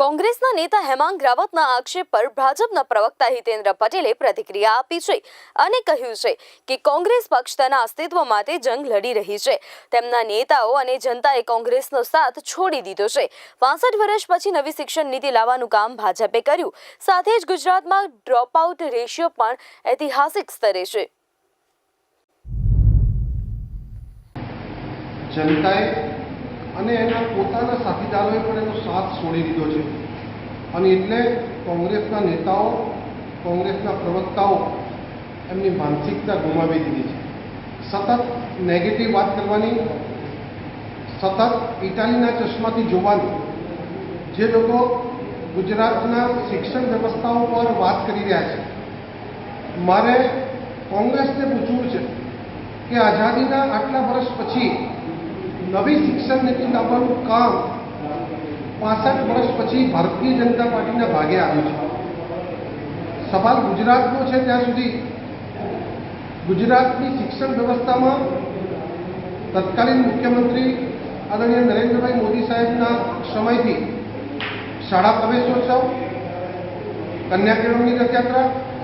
કોંગ્રેસના નેતા હેમાંગ રાવતના આક્ષેપ પર ભાજપના પ્રવક્તા હિતેન્દ્ર પટેલે પ્રતિક્રિયા આપી છે અને કહ્યું છે કે કોંગ્રેસ પક્ષ તેના અસ્તિત્વ માટે જંગ લડી રહી છે. તેમના નેતાઓ અને જનતાએ કોંગ્રેસનો સાથ છોડી દીધો છે. પાસઠ વર્ષ પછી નવી શિક્ષણ નીતિ લાવવાનું કામ ભાજપે કર્યું. સાથે જ ગુજરાતમાં ડ્રોપઆઉટ રેશિયો પણ ઐતિહાસિક સ્તરે છે. જનતાએ અને એના પોતાના સાથીદારોએ પણ એનો સાથ છોડી દીધો છે. અને એટલે કોંગ્રેસના નેતાઓ, કોંગ્રેસના પ્રવક્તાઓ એમની માનસિકતા ગુમાવી દીધી છે. સતત નેગેટિવ વાત કરવાની, સતત ઇટાલીના ચશ્માથી જોવાનું, જે લોકો ગુજરાતના શિક્ષણ વ્યવસ્થાઓ પર વાત કરી રહ્યા છે. મારે કોંગ્રેસને પૂછવું છે કે આઝાદીના આટલા વર્ષ પછી નવી શિક્ષણ નીતિ લાવવાનું કામ પાસઠ વર્ષ પછી ભારતીય જનતા પાર્ટીના ભાગે આવ્યું છે. સવાલ ગુજરાતનો છે ત્યાં સુધી. ગુજરાતની શિક્ષણ વ્યવસ્થામાં તત્કાલીન મુખ્યમંત્રી આદરણીય નરેન્દ્રભાઈ મોદી સાહેબના સમયથી શાળા પ્રવેશોત્સવ કન્યા કેળવણી રથયાત્રા